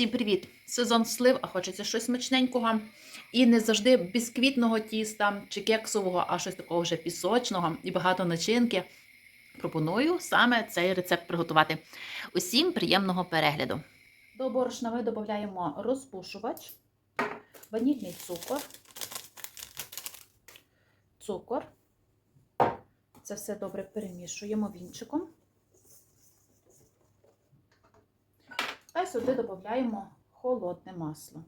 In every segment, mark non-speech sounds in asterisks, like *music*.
Усім привіт! Сезон слив, а хочеться щось смачненького. І не завжди бісквітного тіста чи кексового, а щось такого вже пісочного і багато начинки. Пропоную саме цей рецепт приготувати. Усім приємного перегляду. До борошна ми додаємо розпушувач, ванільний цукор, цукор. Це все добре перемішуємо вінчиком. Сюди додаємо холодне масло.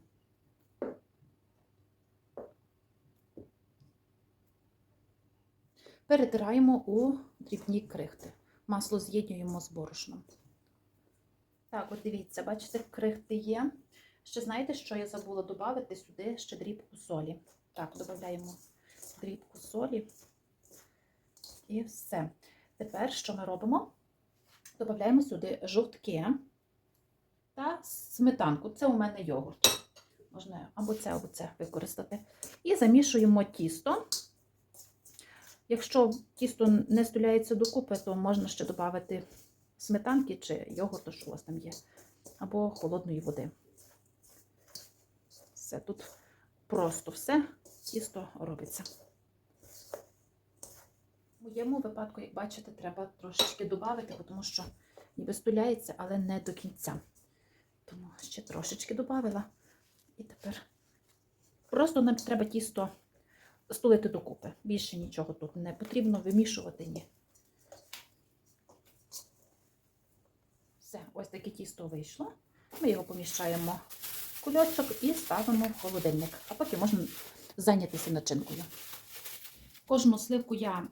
Перетираємо у дрібні крихти. Масло з'єднуємо з борошном. Так, от дивіться, бачите, крихти є. Ще знаєте, що я забула додати сюди ще дрібку солі. Так, додаємо дрібку солі. І все. Тепер що ми робимо? Додаємо сюди жовтки та сметанку. Це у мене йогурт. Можна або це, або це використати. І замішуємо тісто. Якщо тісто не стуляється докупи, то можна ще додати сметанки чи йогурту, що у вас там є, або холодної води. Все, тут просто все, тісто робиться. В моєму випадку, як бачите, треба трошечки додати, тому що ніби стуляється, але не до кінця. Тому ще трошечки додавила. І тепер просто нам треба тісто стулити докупи. Більше нічого тут не потрібно вимішувати ні. Все, ось таке тісто вийшло. Ми його поміщаємо в кульочок і ставимо в холодильник, а потім можна зайнятися начинкою. Кожну сливку я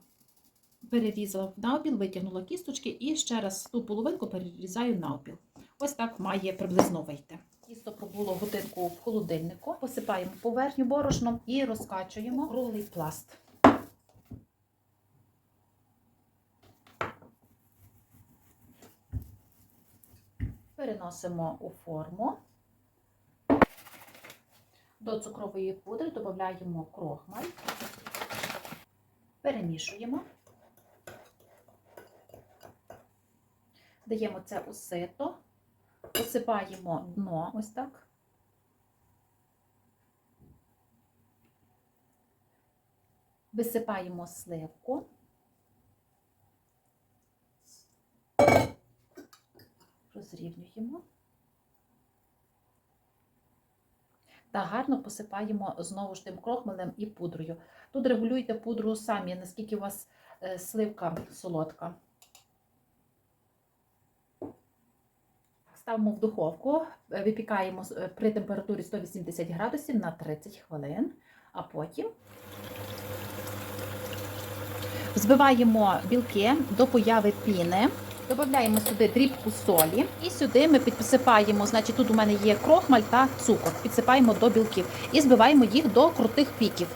перерізала навпіл, витягнула кісточки і ще раз ту половинку перерізаю навпіл. Ось так має приблизно вийти. Тісто пробуло годинку в холодильнику, посипаємо поверхню борошном і розкачуємо круглий пласт. Переносимо у форму. До цукрової пудри додаємо крохмаль, перемішуємо. Даємо це у сито, посипаємо дно ось так. Висипаємо сливку. Розрівнюємо. Та гарно посипаємо знову ж тим крохмалем і пудрою. Тут регулюйте пудру самі, наскільки у вас е, сливка солодка. Ставимо в духовку, е, випікаємо е, при температурі 180 градусів на 30 хвилин, а потім збиваємо білки до появи піни, додаємо сюди дрібку солі і сюди ми підсипаємо, значить тут у мене є крохмаль та цукор, підсипаємо до білків і збиваємо їх до крутих піків.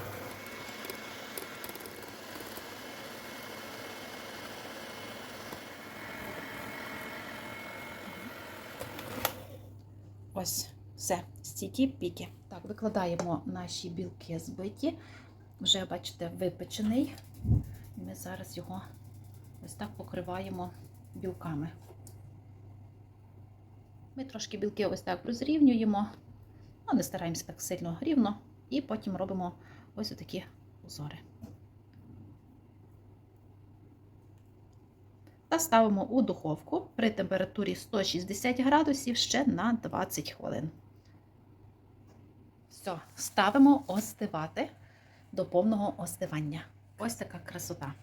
Ось, все, стійкі піки. Так, викладаємо наші білки збиті. Вже, бачите, випечений. І ми зараз його ось так покриваємо білками. Ми трошки білки ось так розрівнюємо, ну, не стараємося так сильно рівно, і потім робимо ось такі узори. Та ставимо у духовку при температурі 160 градусів ще на 20 хвилин. Все, ставимо остивати до повного остивання. Ось така красота.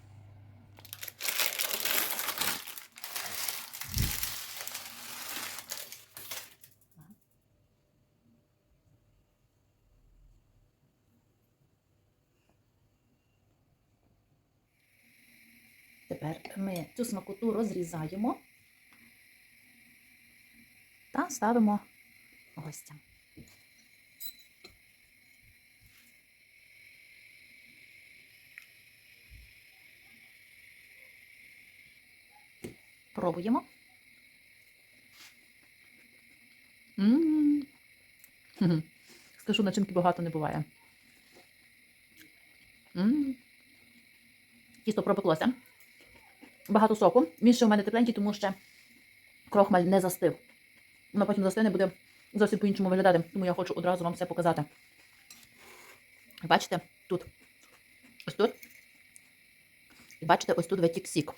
Тепер ми цю смакоту розрізаємо та ставимо гостям. Пробуємо. *laughs* Скажу, начинки багато не буває. Тісто пропеклося. Багато соку. Він ще у мене тепленький, тому що крохмаль не застив. Воно потім застине, буде зовсім по-іншому виглядати, тому я хочу одразу вам все показати. Бачите, тут. Ось тут. І бачите, ось тут витік сік.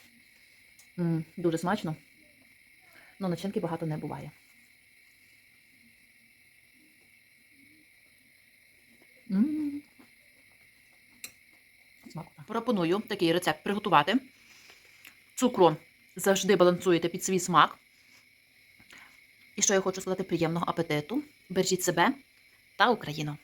М, дуже смачно. Ну, начинки багато не буває. М. Смакота. Пропоную такий рецепт приготувати. Цукру завжди балансуєте під свій смак. І що я хочу сказати приємного апетиту. Бережіть себе та Україну!